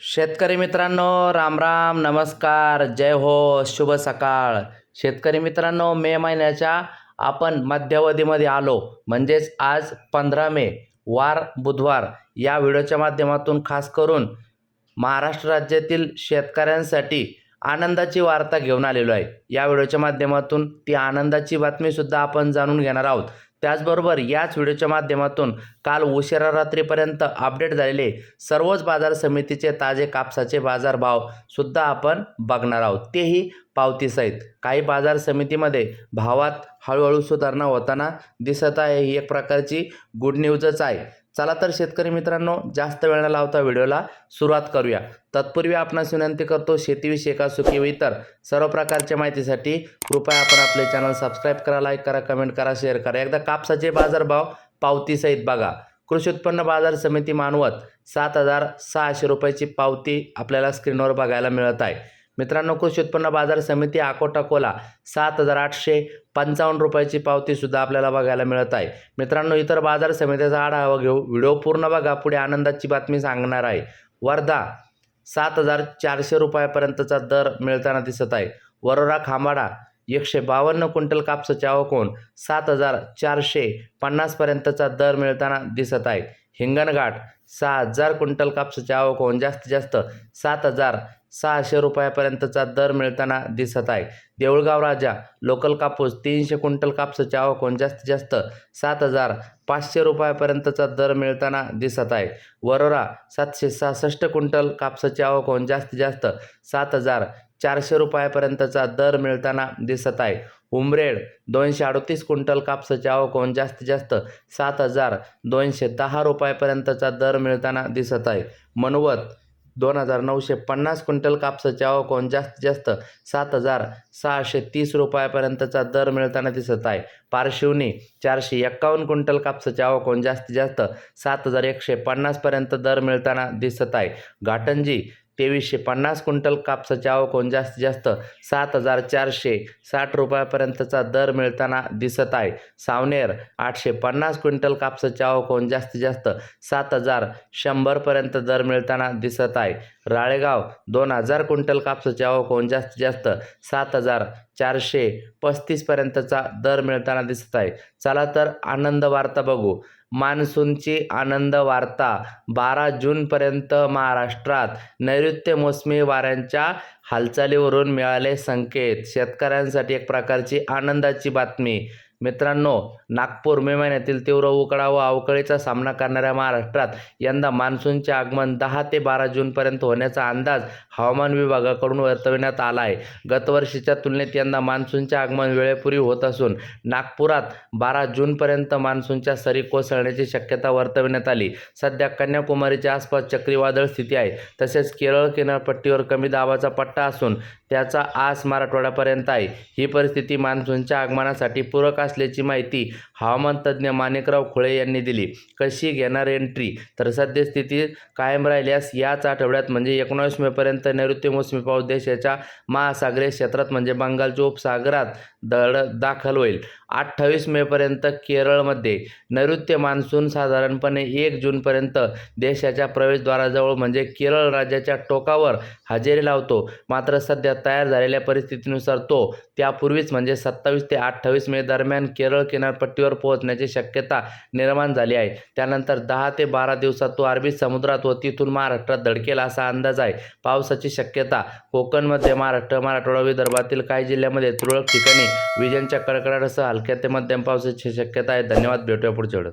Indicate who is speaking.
Speaker 1: शेतकरी मित्रांनो राम राम नमस्कार जय हो शुभ सकाळ. शेतकरी मित्रांनो मे महिन्याच्या आपण मध्यावधीमध्ये आलो. म्हणजेच आज पंधरा मे वार बुधवार या व्हिडिओच्या माध्यमातून खास करून महाराष्ट्र राज्यातील शेतकऱ्यांसाठी आनंदाची वार्ता घेऊन आलेलो आहे. या व्हिडिओच्या माध्यमातून ती आनंदाची बातमीसुद्धा आपण जाणून घेणार आहोत. त्याचबरोबर याच व्हिडिओच्या माध्यमातून काल उशिरा रात्रीपर्यंत अपडेट झालेले सर्वच बाजार समितीचे ताजे कापसाचे बाजारभाव सुद्धा आपण बघणार आहोत. तेही पावतीसहित. काही बाजार समितीमध्ये भावात हळूहळू सुधारणा होताना दिसत आहे. ही एक प्रकारची गुड न्यूजच आहे. चला तर शेतकरी मित्रांनो जास्त वेळ न लावता व्हिडिओला सुरुवात करूया. तत्पूर्वी आपणास विनंती करतो शेतीविषयक सुखी व इतर सर्व प्रकारच्या माहितीसाठी कृपया आपण आपले चॅनल सबस्क्राईब करा लाईक करा कमेंट करा शेअर करा. एकदा कापसाचे बाजारभाव पावतीसहित बघा. कृषी उत्पन्न बाजार समिती मानवत सात हजार सहाशे रुपयाची पावती आपल्याला स्क्रीनवर बघायला मिळत आहे. मित्रांनो कृषी उत्पन्न बाजार समिती अकोट अकोला सात हजार आठशे पंचावन्न रुपयाची पावतीसुद्धा आपल्याला बघायला मिळत आहे. मित्रांनो इतर बाजार समितीचा आढावा घेऊ. व्हिडिओ पूर्ण बघा. पुढे आनंदाची बातमी सांगणार आहे. वर्धा सात हजार चारशे रुपयापर्यंतचा दर मिळताना दिसत आहे. वरोरा खांबाडा एकशे बावन्न क्विंटल कापसाच्या आवकोण सात हजार चारशे पन्नासपर्यंतचा दर मिळताना दिसत आहे. हिंगणघाट सहा हजार क्विंटल कापसाचे होऊन जास्तीत जास्त सात हजार सहाशे रुपयापर्यंतचा दर मिळताना दिसत आहे. देऊळगाव राजा लोकल कापूस तीनशे क्विंटल कापसाचे होऊन जास्तीत जास्त सात हजार पाचशे रुपयापर्यंतचा दर मिळताना दिसत आहे. वरोरा सातशे सहासष्ट क्विंटल कापसाचे होऊन जास्तीत जास्त सात हजार चारशे रुपयापर्यंतचा दर मिळताना दिसत आहे. उमरेड दोनशे अडतीस क्विंटल कापसाचे आवकोण जास्तीत जास्त सात हजार दोनशे दहा रुपयापर्यंतचा दर मिळताना दिसत आहे. मनवत दोन हजार नऊशे पन्नास क्विंटल कापसाचे होऊन जास्तीत जास्त सात हजार सहाशे तीस रुपयापर्यंतचा दर मिळताना दिसत आहे. पारशिवनी चारशे एक्कावन्न क्विंटल कापसाचे होऊन जास्तीत जास्त सात हजार एकशे पन्नासपर्यंत दर मिळताना दिसत आहे. घाटंजी तेवीसशे पन्नास क्विंटल कापसाचे आवकोण जास्तीत जास्त सात हजार चारशे साठ रुपयापर्यंतचा दर मिळताना दिसत आहे. सावनेर आठशे पन्नास क्विंटल कापसाचे आवकोण जास्तीत जास्त सात हजार शंभरपर्यंत दर मिळताना दिसत आहे. राळेगाव दोन हजार क्विंटल कापसाचे आवकोण जास्तीत जास्त सात हजार चारशे पस्तीसपर्यंतचा दर मिळताना दिसत आहे. चला तर आनंद वार्ता बघू. मान्सूनची आनंद वार्ता बारा जूनपर्यंत महाराष्ट्रात नैऋत्य मोसमी वाऱ्यांच्या हालचालीवरून मिळाले संकेत. शेतकऱ्यांसाठी एक प्रकारची आनंदाची बातमी. मित्रांनो नागपूर मे महिन्यातील तीव्र उकडा व अवकाळीचा सामना करणाऱ्या महाराष्ट्रात यंदा मान्सूनचे आगमन दहा ते बारा जूनपर्यंत होण्याचा अंदाज हवामान विभागाकडून वर्तविण्यात आला आहे. गतवर्षीच्या तुलनेत यंदा मान्सूनचे आगमन वेळेपूर्वी होत असून नागपुरात बारा जूनपर्यंत मान्सूनच्या सरी कोसळण्याची शक्यता वर्तविण्यात आली. सध्या कन्याकुमारीच्या आसपास चक्रीवादळ स्थिती आहे. तसेच केरळ किनारपट्टीवर कमी दाबाचा पट्टा असून त्याचा आस मराठवाड्यापर्यंत आहे. ही परिस्थिती मान्सूनच्या आगमनासाठी पूरक असल्याची माहिती हवामान तज्ज्ञ माणिकराव खुळे यांनी दिली. कशी घेणार एंट्री तर सद्यस्थिती कायम राहिल्यास याच आठवड्यात म्हणजे एकोणावीस मेपर्यंत नैऋत्य मोसमी पाऊस देशाच्या महासागरीय क्षेत्रात म्हणजे बंगालच्या उपसागरात दड दाखल होईल. अठ्ठावीस मेपर्यंत केरळमध्ये नैऋत्य मान्सून साधारणपणे एक जूनपर्यंत देशाच्या प्रवेशद्वाराजवळ म्हणजे केरळ राज्याच्या टोकावर हजेरी लावतो. मात्र सध्या तयार झालेल्या परिस्थितीनुसार तो त्यापूर्वीच म्हणजे सत्तावीस ते अठ्ठावीस मे दरम्यान केरळ किनारपट्टीवर पोहोचण्याची शक्यता निर्माण झाली आहे. त्यानंतर दहा ते बारा दिवसात तो अरबी समुद्रात व तिथून महाराष्ट्रात धडकेल असा अंदाज आहे. पावसाची शक्यता कोकणमध्ये महाराष्ट्र मराठवाडा विदर्भातील काही जिल्ह्यामध्ये तुरळक ठिकाणी विजांच्या कडकडाटासह हलक्या ते मध्यम पावसाची शक्यता आहे. धन्यवाद. भेटूया पुढच्या वेळेस